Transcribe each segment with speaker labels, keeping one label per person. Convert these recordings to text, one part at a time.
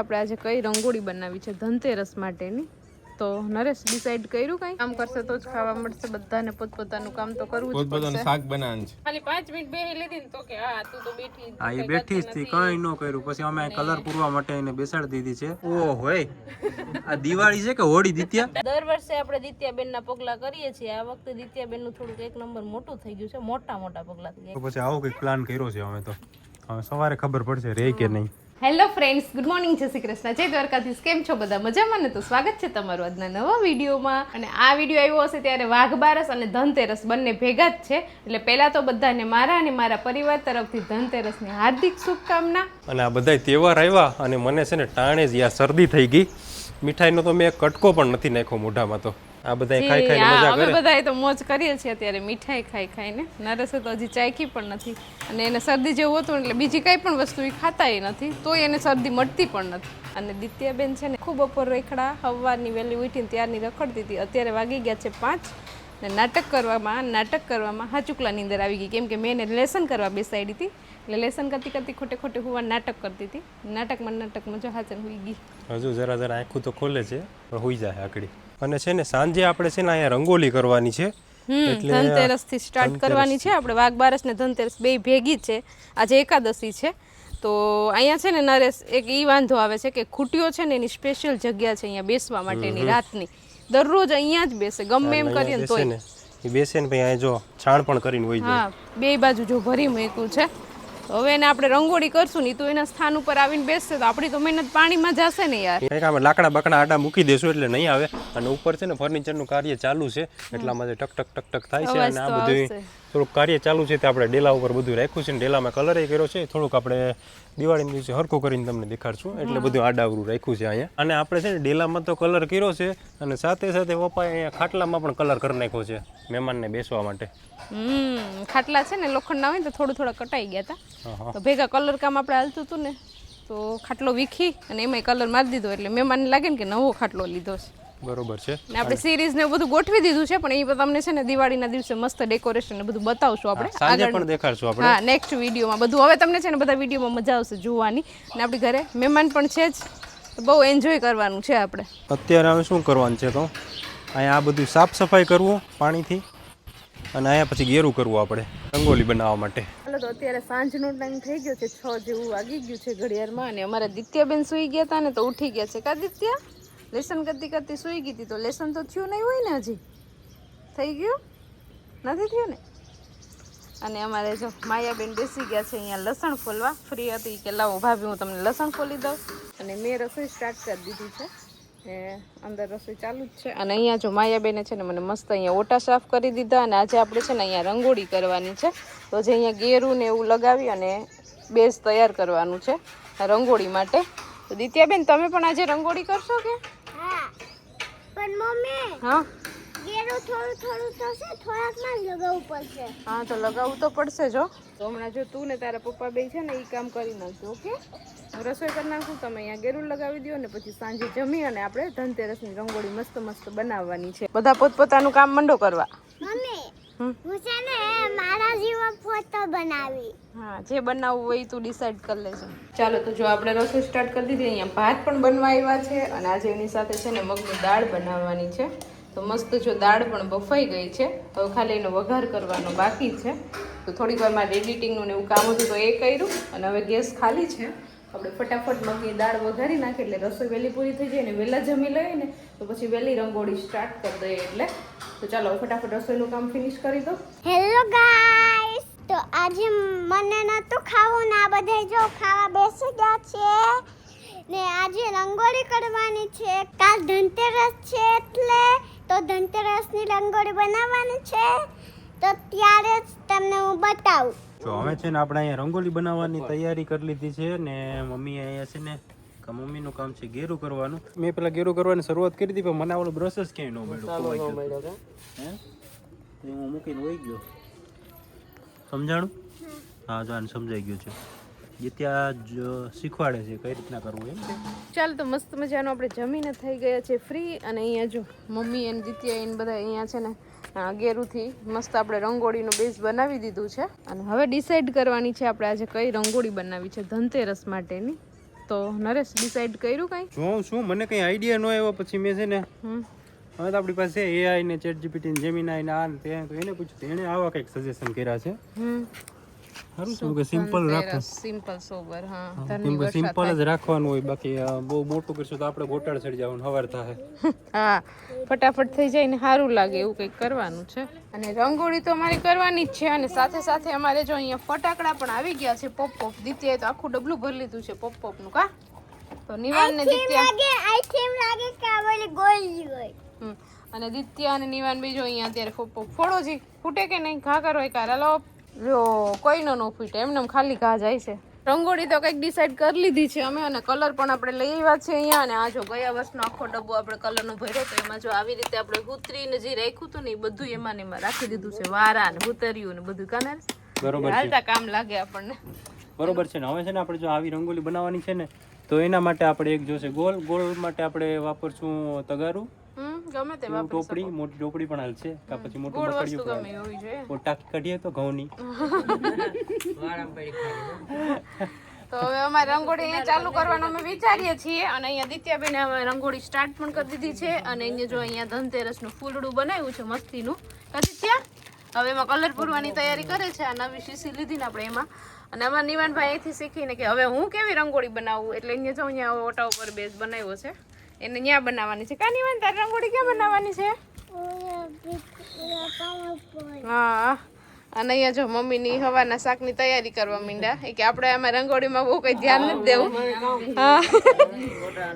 Speaker 1: આપણે આજે કઈ રંગોળી બનાવી છે ધનતેરસ માટેની. તો નરેશ ડિસાઈડ કર્યું કઈ? કામ કરશે તો જ ખાવા મળશે બધાને પોતપોતાનું કામ તો કરવું જ
Speaker 2: પોતપોતાનું શાક બનાવવાનું છે.
Speaker 1: ખાલી પાંચ મિનિટ બેહી લીધી ને તો કે હા તું તો બેઠી
Speaker 3: હા એ બેઠી જ હતી કઈ ન કર્યું. પછી અમે કલર પૂરવા માટે એને બેસાડી દીધી છે. ઓ હોય આ દિવાળી છે કે હોળી દિત્યા?
Speaker 1: દર વર્ષે આપણે દિત્યાબેન ના પગલા કરીએ છીએ. આ વખતે દિત્યાબેનનું થોડુંક એક નંબર મોટું થઈ ગયું છે મોટા મોટા પગલા. થઈ
Speaker 3: પછી આવો કંઈક પ્લાન કર્યો છે અમે તો. હવે સવારે ખબર પડશે રે કે નહીં.
Speaker 1: હેલો ફ્રેન્ડ્સ ગુડ મોર્નિંગ જય શ્રી કૃષ્ણ. જય દ્વારકાધીશ. કેમ છો બધા? મજામાં ને? તો સ્વાગત છે તમારું આજના નવા વિડીયોમાં. અને આ વીડિયો આવ્યો હશે ત્યારે વાઘ બારસ અને ધનતેરસ બંને ભેગા જ છે. એટલે પહેલા તો બધાને મારા અને મારા પરિવાર તરફથી ધનતેરસની હાર્દિક શુભકામના.
Speaker 3: અને આ બધા તહેવાર આવ્યા અને મને છે ને ટાણે જ યા શરદી થઈ ગઈ. મીઠાઈનો તો મેં કટકો પણ નથી નાખ્યો મોઢામાં તો. આ બધા ખાઈ ખાઈને મજા કરે અમે
Speaker 1: બધા તો મોજ કરીએ છીએ અત્યારે મીઠાઈ ખાઈ ખાઈને. નરેશે તો હજી ચાખી પણ નથી. અને એને શરદી જેવું હતું એટલે બીજી કઈ પણ વસ્તુ એ ખાતાય નથી તો એને શરદી મળતી પણ નથી. અને દિત્યાબેન છે ને ખૂબ બપોર રેખડા હવારની વહેલી ઉઠીને ત્યારની રખડતી હતી અત્યારે વાગી ગયા છે પાંચ ને નાટક કરવામાં નાટક કરવામાં હાચુકલાની અંદર આવી ગઈ. કેમ કે મેં એને લેસન કરવા બેસાડી હતી. એટલે લેસન કરતી કરતી ખોટે ખોટે હુવા નાટક કરતી હતી. નાટકમાં નાટકમાં જો હાચન હોઈ ગઈ.
Speaker 3: હજુ જરા જરા આંખું તો ખોલે છે પણ હોઈ જાય આકડી અને છે ને સાંજે આપણે છે ને અહીંયા રંગોલી કરવાની છે.
Speaker 1: ધનતેરસથી સ્ટાર્ટ કરવાની છે. આપણે વાઘ બારસ ને ધનતેરસ બે ભેગી છે. આજે એકાદશી છે. તો અહીંયા છે ને નરેશ એક ઈ વાંધો આવે છે કે ખૂટીઓ છે ને એની સ્પેશિયલ જગ્યા છે અહીંયા બેસવા માટેની રાતની. દરરોજ અહીંયા જ બેસે ગમે એમ કરીએ ને તોય.
Speaker 3: ને. બેસે ને ભાઈ અહીંયા જો છાણ પણ કરીને હોય
Speaker 1: હા બે બાજુ જો ભરી મૂક્યું છે. તો હવે એને આપણે રંગોળી કરશું ને તો એના સ્થાન ઉપર આવીને બેસશે તો આપણી તો મહેનત પાણીમાં જશે ને યાર.
Speaker 3: કંઈક અમે લાકડા બકડા આડા મૂકી દેશું એટલે નહીં આવે. અને ઉપર છે ને ફર્નિચરનું કાર્ય ચાલુ છે. એટલા માટે ટક ટક ટક ટક થાય છે અને આ બધું થોડુંક કાર્ય ચાલુ છે તે આપણે ડેલા ઉપર બધું રાખ્યું છે ને ડેલામાં કલર કર્યો છે. થોડુંક આપણે દિવાળીના દિવસે હરખો કરીને તમને દેખાડશું. એટલે બધું આડાવરું રાખ્યું છે અહીંયા. અને આપણે છે ને ડેલામાં તો કલર કર્યો છે અને સાથે સાથે પપ્પાએ અહીંયા ખાટલામાં પણ કલર કરી નાખ્યો છે મહેમાનને બેસવા માટે.
Speaker 1: હમ ખાટલા છે ને લોખંડના હોય ને તો થોડું થોડા કટાઈ ગયા હતા તો ભેગા કલર કામ આપણે હાલતું હતું ને તો ખાટલો વીખી અને એમાં કલર મારી દીધો એટલે મહેમાનને લાગે ને કે નવો ખાટલો લીધો છે.
Speaker 3: બરોબર છે.
Speaker 1: ને આપણે સિરીઝ ને બધું ગોઠવી દીધું છે પણ એ તમને છે ને દિવાળીના દિવસે મસ્ત ડેકોરેશન ને બધું બતાવશું આપણે.
Speaker 3: સાંજે પણ દેખાડશું આપણે.
Speaker 1: હા નેક્સ્ટ વિડીયોમાં બધું. હવે તમને છે ને બધા વિડીયોમાં મજા આવશે જોવાની. ને આપણી ઘરે મહેમાન પણ છે જ. તો બહુ એન્જોય કરવાનું છે આપણે.
Speaker 3: અત્યારે હવે શું કરવાનું છે તો? અહીંયા આ બધું સાફ સફાઈ કરવું પાણીથી અને અહીંયા પછી ગેરું કરવું આપણે રંગોલી બનાવવા માટે.
Speaker 1: હાલો તો અત્યારે સાંજનો ટાઈમ થઈ ગયો છે છ જેવું વાગી ગયું છે ઘડિયાળમાં અને અમારા દિત્યાબેન સૂઈ ગયા હતા ને તો ઉઠી ગયા છે. કા દિત્યા? લેસન કરતી કરતી સૂઈ ગઈ હતી તો લેસન તો થયું નહીં હોય ને હજી? થઈ ગયું? નથી થયું ને? અને અમારે જો માયાબેન બેસી ગયા છે અહીંયા લસણ ખોલવા. ફ્રી હતી કે લાવો ભાભી, હું તમને લસણ ખોલી દઉં. અને મેં રસોઈ સ્ટાર્ટ કરી દીધી છે. ને અંદર રસોઈ ચાલુ જ છે. અને અહીંયા જો માયાબેને છે ને મને મસ્ત અહીંયા ઓટા સાફ કરી દીધા અને આજે આપણે છે ને અહીંયા રંગોળી કરવાની છે. તો જે અહીંયા ગેરું ને એવું લગાવી અને બેઝ તૈયાર કરવાનું છે રંગોળી માટે. તો દિત્યાબેન, તમે પણ આજે રંગોળી કરશો કે?
Speaker 4: પણ મમ્મી
Speaker 1: હા?
Speaker 4: ગેરો થોડું થોડું થશે થોડાકમાં જ લગાવવું પડશે.
Speaker 1: હા તો લગાવવું તો પડશે જો. તો હમણાં જો તું ને તારા પપ્પા બે છે ને એ કામ કરી નાખજો ઓકે? હું રસોઈ કરી નાખું તમે અહીંયા ગેરું લગાવી દો ને પછી સાંજે જમી અને આપણે ધનતેરસની રંગોળી મસ્ત મસ્ત બનાવવાની છે. બધા પોતપોતાનું કામ મંડો કરવા.
Speaker 4: મમ્મી. હું છે ને મારા જેવા ફોટો બનાવી.
Speaker 1: હા જે બનાવવું હોય એ તું ડિસાઈડ કરી લેજે. ચાલો તો જો આપણે રસોઈ સ્ટાર્ટ કરી દીધી અહીંયા ભાત પણ બનવા આવ્યા છે અને આજે એની સાથે છે ને મગની દાળ બનાવવાની છે. તો મસ્ત જો દાળ પણ બફાઈ ગઈ છે તો ખાલી એનો વઘાર કરવાનો બાકી છે. તો થોડીક વાર મારે એડિટિંગનું ને એવું કામ હતું તો એ કર્યું અને હવે ગેસ ખાલી છે. આપણે ફટાફટ મગની દાળ વઘારી નાખીએ એટલે રસોઈ વહેલી પૂરી થઈ જાય ને વહેલા જમી લઈએ ને તો પછી વહેલી રંગોળી સ્ટાર્ટ કરી દઈએ એટલે તો ચાલો ફટાફટ રસોઈનું કામ ફિનિશ કરી દો.
Speaker 4: હેલો ગાઈસ તો આજે મને નતું ખાવું ને આ બધા જો ખાવા બેસી ગયા છે. ને આજે રંગોળી કરવાની છે. કાલ ધનતેરસ છે એટલે તો ધનતેરસની રંગોળી બનાવવાની છે. તો ત્યારે જ તમને હું બતાવું.
Speaker 3: તો હવે છે ને આપણે અહીંયા રંગોળી બનાવવાની તૈયારી કરી લીધી છે ને મમ્મી અહીંયા છે ને કે મમ્મીનું કામ છે ગેરું કરવાનું? મેં પેલા ગેરું કરવાની શરૂઆત કરી હતી પણ મને આવડો બ્રશ જ ક્યાંય ન મળ્યો. હે? હું મૂકીને વહી ગયો. સમજાણું? હા જો આને સમજાઈ ગયું છે. જે ત્યાં જ શીખવાડે છે કઈ રીતના કરવું એમ?
Speaker 1: ચાલ તો મસ્ત મજાનું. આપણે જમીને થઈ ગયા છે ફ્રી અને અહીંયા જો મમ્મી અને દિત્યા એને બધા અહીંયા છે ને આ ગેરુથી મસ્ત આપણે રંગોળીનું બેઝ બનાવી દીધું છે. અને હવે ડિસાઈડ કરવાની છે આપણે આજે કઈ રંગોળી બનાવી છે ધનતેરસ માટેની. તો નરેશ ડિસાઈડ કર્યું કઈ?
Speaker 3: જોઉં શું? મને કઈ આઈડિયા ન આવ્યો. પછી મેં છે ને હવે તો આપણી પાસે એઆઈ ને ચેટ જીપીટી ને જેમિનાઈ ને આ ને તે તો એને પૂછ્યું. એને આવા કંઈક સજેશન કર્યા છે. સારું કે સિમ્પલ રાખો
Speaker 1: સિમ્પલ સોબર હા.
Speaker 3: કેમ કે સિમ્પલ જ રાખવાનું હોય બાકી બહુ મોટું કરશું તો આપણે ગોટાળ ચડી જવાનું હવાર થાય
Speaker 1: હા ફટાફટ થઈ જાય ને સારું લાગે એવું કંઈક કરવાનું છે. અને રંગોળી તો અમારે કરવાની જ છે અને સાથે સાથે અમારે જો અહીંયા ફટાકડા પણ આવી ગયા છે પોપ પોપ. દિત્યાએ તો આખું ડબલું ભરી લીધું છે પોપ પોપનું કા? તો નિવાન ને દિત્યા
Speaker 4: લાગે આઈ થીમ લાગે કે આ બોલી ગોલી હોય?
Speaker 1: અને દિત્યા અને નિવાન બી જો અહીંયા અત્યારે પોપ પોપ ફોડો જી ફૂટે કે નહીં ઘા કરો એક હાલો જો કોઈનો નો ફૂટે. એમને ખાલી ઘા જાય છે. રંગોળી તો કંઈક ડિસાઈડ કરી લીધી છે અમે અને કલર પણ આપણે લઈ આવ્યા છે અહીંયા અને આ જો ગયા વર્ષનો આખો ડબ્બો આપણે કલરનો ભર્યો તો એમાં જો આવી રીતે આપણે હુતરીને જે રાખ્યું હતું ને એ બધું એમાં ને એમાં રાખી દીધું છે. વારા ને હુતરિયું ને બધું કાને
Speaker 3: બરોબર
Speaker 1: હાલતા કામ લાગે આપણને.
Speaker 3: બરોબર છે ને. હવે છે ને આપણે જો આવી રંગોલી બનાવવાની છે ને તો એના માટે આપણે એક જોશે ગોલ ગોલ માટે આપણે વાપરશું તગારું.
Speaker 1: ગમે તે વાપરી
Speaker 3: ટોપડી મોટી ટોપડી પણ હાલશે કાં પછી મોટું
Speaker 1: ગોળ વસ્તુ ગમે એવી જોઈએ
Speaker 3: હાલે. ટાંકી કાઢીએ તો ઘઉંની.
Speaker 1: તો હવે અમારે રંગોળી અહીંયા ચાલુ કરવાનું અમે વિચારીએ છીએ અને અહીંયા દિત્યાબેને અમે રંગોળી સ્ટાર્ટ પણ કરી દીધી છે અને અહીંયા જો અહીંયા ધનતેરસનું ફૂલડું બનાવ્યું છે મસ્તીનું. દિત્યા? હવે એમાં કલર પૂરવાની તૈયારી કરે છે. આ નવી શીશી લીધી ને આપણે એમાં. અને અમારા નિવાનભાઈ અહીંથી શીખીને કે હવે હું કેવી રંગોળી બનાવું? એટલે અહીંયા જો અહીંયા ઓટા ઉપર બેઝ બનાવ્યો છે. એને ન્યા બનાવવાની છે. કાની વાન તારી રંગોળી ક્યાં બનાવવાની છે? હા. અને અહીંયા જો મમ્મીની હવાના શાકની તૈયારી કરવા માંડ્યા એ કે આપણે આમાં રંગોળીમાં બહુ કઈ ધ્યાન નથી દેવું.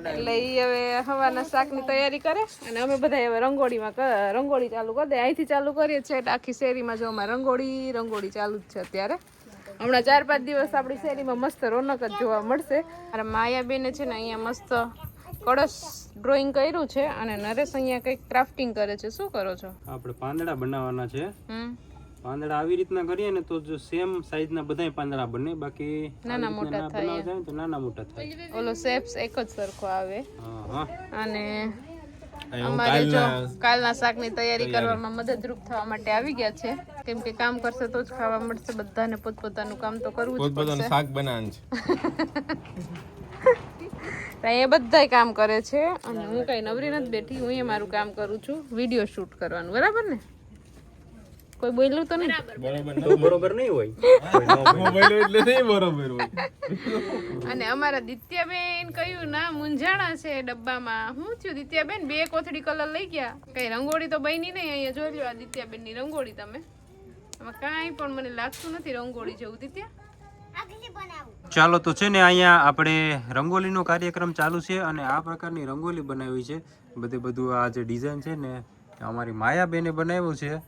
Speaker 1: એટલે ઈ હવે હવાના શાકની તૈયારી કરે. અને અમે બધા હવે રંગોળીમાં રંગોળી ચાલુ કરી દે. અહીંથી ચાલુ કરીએ છીએ. આખી શેરીમાં જો અમારે રંગોળી રંગોળી ચાલુ જ છે અત્યારે. હમણાં ચાર પાંચ દિવસ આપણી શેરીમાં મસ્ત રોનક જ જોવા મળશે. અને માયા બેને છે ને અહીંયા મસ્ત કળશ ડ્રોઈંગ કર્યું છે અને નરેશ અહીંયા કંઈક ક્રાફ્ટિંગ કરે છે. શું કરો છો?
Speaker 3: આપણે પાંદડા બનાવવાના છે.
Speaker 1: હમ.
Speaker 3: પાંદડા આવી રીતના કરીએ ને તો જો સેમ સાઈઝના બધાય પાંદડા બને. બાકી
Speaker 1: નાના
Speaker 3: મોટા થાય. તો નાના મોટા થાય.
Speaker 1: ઓલો શેપ્સ એક જ સરખો આવે. અને અમારે જો કાલના શાકની તૈયારી કરવામાં મદદરૂપ થવા માટે આવી ગયા છે. કેમ કે કામ કરશે તો જ ખાવા મળશે. બધાને પોતપોતાનું કામ તો કરવું જ પડશે.
Speaker 2: શાક બનાવવાનું છે.
Speaker 1: એ બધા કામ કરે છે. અને હું કઈ નવરી નથી બેઠી હું એ મારું કામ કરું છું વીડિયો શૂટ કરવાનું. બરાબર ને? કોઈ બોલ્યું તો નહીં?
Speaker 2: બરોબર
Speaker 3: બરોબર. નહીં હોય?
Speaker 2: એટલે નહીં બરોબર હોય.
Speaker 1: અને અમારા દિત્યાબેન કયું ના મૂંઝાણા છે ડબ્બામાં. હું થયું દિત્યાબેન બે કોથળી કલર લઈ ગયા. કઈ રંગોળી તો બની નહીં અહીંયા જોઈ લ્યો આ દિત્યાબેનની રંગોળી તમે. આમાં કાંઈ પણ મને લાગતું નથી રંગોળી જેવું દિત્યા.
Speaker 3: ચાલો તો છે ને અહીંયા આપણે રંગોલીનો કાર્યક્રમ ચાલુ છે અને આ પ્રકારની રંગોલી બનાવી છે. બધે બધું આ જે ડિઝાઇન છે ને, અમારી માયાબેને બનાવ્યું છે.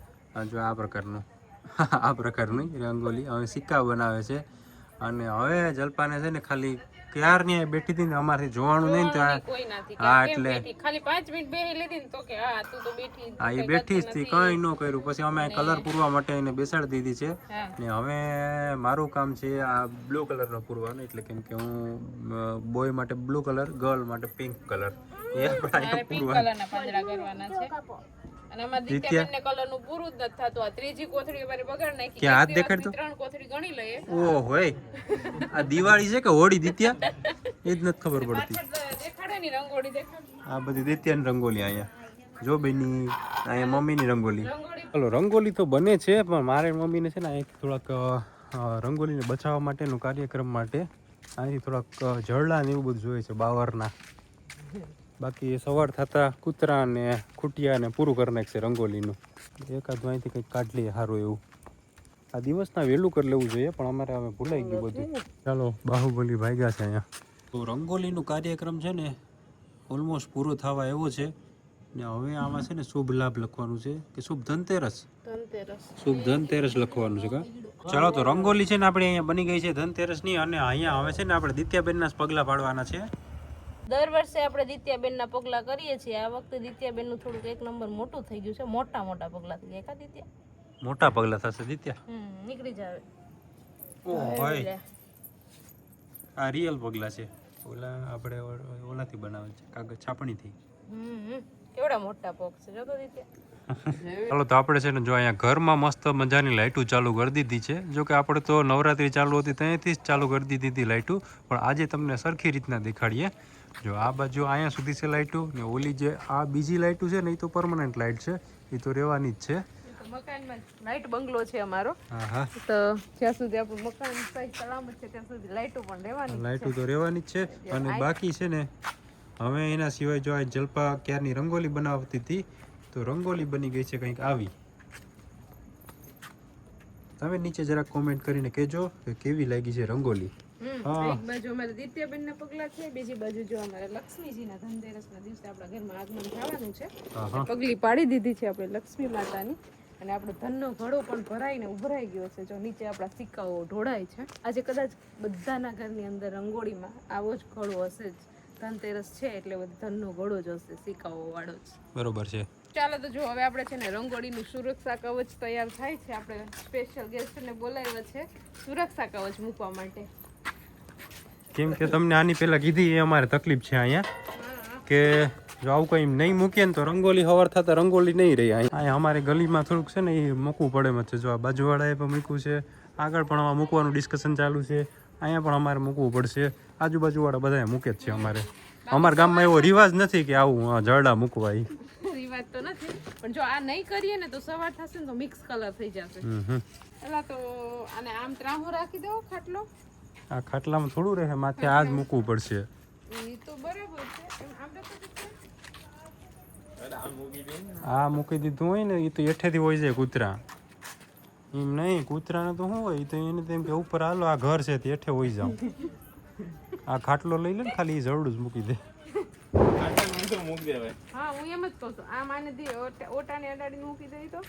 Speaker 3: જો આ પ્રકારનું. આ પ્રકારની રંગોલી હવે સિક્કા બનાવે છે. અને હવે જલપાને છે ને ખાલી ક્યારની ની બેઠી હતી ને અમારે જોવાનું નહીં તો હા એટલે
Speaker 1: ખાલી પાંચ મિનિટ બેહી લીધી ને તો કે હા તું તો બેઠી
Speaker 3: હા એ બેઠી જ હતી કંઈ ન કર્યું. પછી અમે કલર પૂરવા માટે એને બેસાડી દીધી છે. ને હવે મારું કામ છે આ બ્લુ કલરનો પૂરવાનો એટલે કેમ કે હું બોય માટે બ્લુ કલર ગર્લ માટે પિંક કલર. એ આપણે પૂરવાનું. દિવાળી છે કે હોળી દિત્યા? એ જ નથી ખબર પડતી.
Speaker 1: ની
Speaker 3: આ બધી દિત્યાની રંગોલી અહીંયા. જો બેની અહીંયા મમ્મીની રંગોલી
Speaker 1: રંગોળી.
Speaker 3: ચલો રંગોલી તો બને છે પણ મારે મમ્મીને છે ને અહીંથી થોડાક રંગોલીને બચાવવા માટેનું કાર્યક્રમ માટે અહીંથી થોડાક અ, ને એવું બધું જોઈએ છે બાવરના. બાકી સવાર થતા કૂતરા ને ખૂટિયા ને પૂરું કરી નાખશે રંગોલીનું. એકાદ અહીંથી કંઈક કાઢ લઈએ સારું એવું. આ દિવસના વહેલું કરી લેવું જોઈએ પણ અમારે હવે ભૂલાઈ ગયું બધું. ચાલો બાહુબલી ભાગ્યા છે અહીંયા. તો રંગોલીનું કાર્યક્રમ છે ને ઓલમોસ્ટ પૂરો થવા એવો છે. ને હવે આમાં છે ને શુભ લાભ લખવાનું છે કે શુભ ધનતેરસ.
Speaker 1: ધનતેરસ.
Speaker 3: શુભ ધનતેરસ લખવાનું છે કા? ચાલો તો રંગોલી છે ને આપણે અહીંયા બની ગઈ છે ધનતેરસની અને અહીંયા હવે છે ને આપણે દિત્યાબેનના જ પગલાં પાડવાના છે.
Speaker 1: દર વર્ષે આપણે દિત્યાબેનના પગલા કરીએ છીએ. આ વખતે દિત્યાબેનનું થોડુંક એક નંબર મોટું થઈ ગયું છે. મોટા મોટા પગલા થઈ ગયા. કા દિત્યા?
Speaker 3: મોટા પગલા થશે દિત્યા?
Speaker 1: હમ નીકળી જાવે.
Speaker 3: ઓ ભાઈ. આ રિયલ પગલા છે. ઓલા આપણે ઓલાથી બનાવે છે. કાગળ છાપણીથી
Speaker 1: હમ કેવડા મોટા પોક છે જો તો દીત્યા.
Speaker 3: ચાલો તો આપણે છે ને જો અહીંયા ઘરમાં મસ્ત મજાની લાઇટો ચાલુ કરી દીધી છે. જો કે આપણે તો નવરાત્રી ચાલુ હતી ત્યાંથી જ ચાલુ કરી દીધી હતી લાઇટો. પણ આજે તમને સરખી રીતના દેખાડીએ. જો આ બાજુ અહીંયા સુધી છે લાઇટો ને ઓલી જે આ બીજી લાઇટો છે ને એ તો પરમનન્ટ લાઇટ છે. એ તો રહેવાની જ છે.
Speaker 1: મકાનમાં લાઈટ બંગલો છે અમારો.
Speaker 3: હા હા
Speaker 1: તો જ્યાં સુધી આપણું મકાન સલામત છે ત્યાં સુધી લાઈટો પણ રહેવાની
Speaker 3: લાઇટો તો રહેવાની જ છે. અને બાકી છે ને હવે એના સિવાય જો આ જલપા ક્યારની રંગોલી બનાવતી હતી તો રંગોલી બની ગઈ છે કંઈક આવી. તમે નીચે જરાક કોમેન્ટ કરીને કહેજો કે કેવી લાગી છે રંગોલી.
Speaker 1: એક બાજુ અમારે દિત્યાબેન ના પગલા છે બીજી બાજુ જો અમારે લક્ષ્મીજીના ધનતેરસના દિવસે આપણા ઘરમાં આગમન થવાનું છે.
Speaker 3: હા હા
Speaker 1: પગલી પાડી દીધી છે આપણે લક્ષ્મી માતાની. અને આપણો ધનનો ઘડો પણ ભરાઈને ઉભરાઈ ગયો છે જો નીચે આપણા સિક્કાઓ ઢોળાય છે. આજે કદાચ બધાના ઘરની અંદર રંગોળીમાં આવો જ ઘડો હશે જ. ધનતેરસ છે એટલે બધો ધનનો ઘડો જ હશે સિક્કાઓ વાળો જ.
Speaker 3: બરોબર છે.
Speaker 1: ચાલો તો જો હવે આપણે છે ને રંગોળીનું સુરક્ષા કવચ તૈયાર થાય છે. આપણે સ્પેશિયલ ગેસ્ટને બોલાવ્યા છે. સુરક્ષા કવચ મૂકવા માટે.
Speaker 3: કેમ કે તમને આની પહેલાં કીધી એ અમારે તકલીફ છે અહીંયા. કે જો આવું કંઈ નહીં મૂકીએ ને તો રંગોલી હવાર થતા રંગોલી નહીં રહી. અહીંયા અહીંયા અમારે ગલીમાં થોડુંક છે ને એ મૂકવું પડે એમ છે જો આ બાજુવાળાએ પણ મૂક્યું છે આગળ પણ આમાં મૂકવાનું ડિસ્કશન ચાલુ છે. અહીંયા પણ અમારે મૂકવું પડશે. આજુબાજુવાળા બધાએ મૂકે જ છે અમારે. અમારા ગામમાં એવો રિવાજ નથી કે આવું જરડા મૂકવા
Speaker 1: એ રિવાજ તો નથી. પણ જો આ નહીં કરીએ ને તો સવાર થશે ને તો મિક્સ કલર થઈ જશે.
Speaker 3: હમ
Speaker 1: તો આને આમ ત્રાહો રાખી દો ખાટલો.
Speaker 3: આ ખાટલામાં થોડું રહે માથે આ જ મૂકવું પડશે.
Speaker 1: એ તો બરાબર છે. એમ આમ રાખો તો
Speaker 3: આ મૂકી દીધું હોય ને એ તો એઠેથી હોય જાય કૂતરા. એમ નહીં કૂતરાને તો શું હોય તો એને તેમ કે ઉપર હાલો આ ઘર છે તે એઠે હોય જાવ. આ ખાટલો લઈ લે ને ખાલી એ જરૂર જ મૂકી દે.
Speaker 1: હા હું એમ જ કહું છું. આ માને દી ઓટા- ઓટાને અડાડીને મૂકી દઈ તો.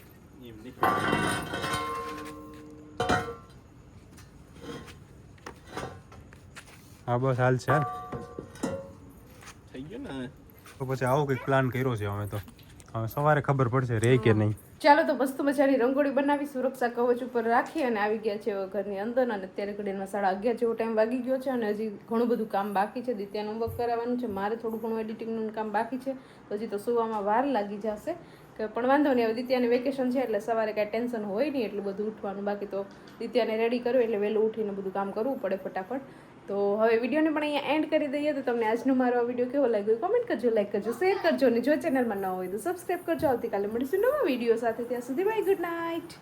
Speaker 3: હા બસ હાલ છે
Speaker 2: થઈ ગયું ને?
Speaker 3: તો પછી આવો કંઈક પ્લાન કર્યો છે અમે તો. હવે સવારે ખબર પડશે રે કે નહીં.
Speaker 1: ચાલો તો મસ્ત મજાની રંગોળી બનાવી સુરક્ષા કવચ ઉપર રાખી અને આવી ગયા છે ઘરની અંદર. અને અત્યારે ઘડીમાં સાડા અગિયાર જેવો ટાઈમ વાગી ગયો છે અને હજી ઘણું બધું કામ બાકી છે. દિત્યાનું હોમવર્ક કરાવવાનું છે. મારે થોડું ઘણું એડિટિંગનું કામ બાકી છે. તો હજી તો સુવામાં વાર લાગી જશે. કે પણ વાંધો નહીં હવે દિત્યાને વેકેશન છે એટલે સવારે કાંઈ ટેન્શન હોય નહીં એટલું બધું ઉઠવાનું. બાકી તો દિત્યાને રેડી કર્યું એટલે વહેલું ઉઠીને બધું કામ કરવું પડે ફટાફટ. તો હવે વિડીયોને પણ અહીંયા એન્ડ કરી દઈએ. તો તમને આજનો મારો આ વીડિયો કેવો લાગ્યો કોમેન્ટ કરજો લાઈક કરજો શેર કરજો અને જો ચેનલમાં ન હોય તો સબસ્ક્રાઈબ કરજો. આવતીકાલે મળીશું નવા વીડિયો સાથે. ત્યાં સુધી બાય ગુડ નાઇટ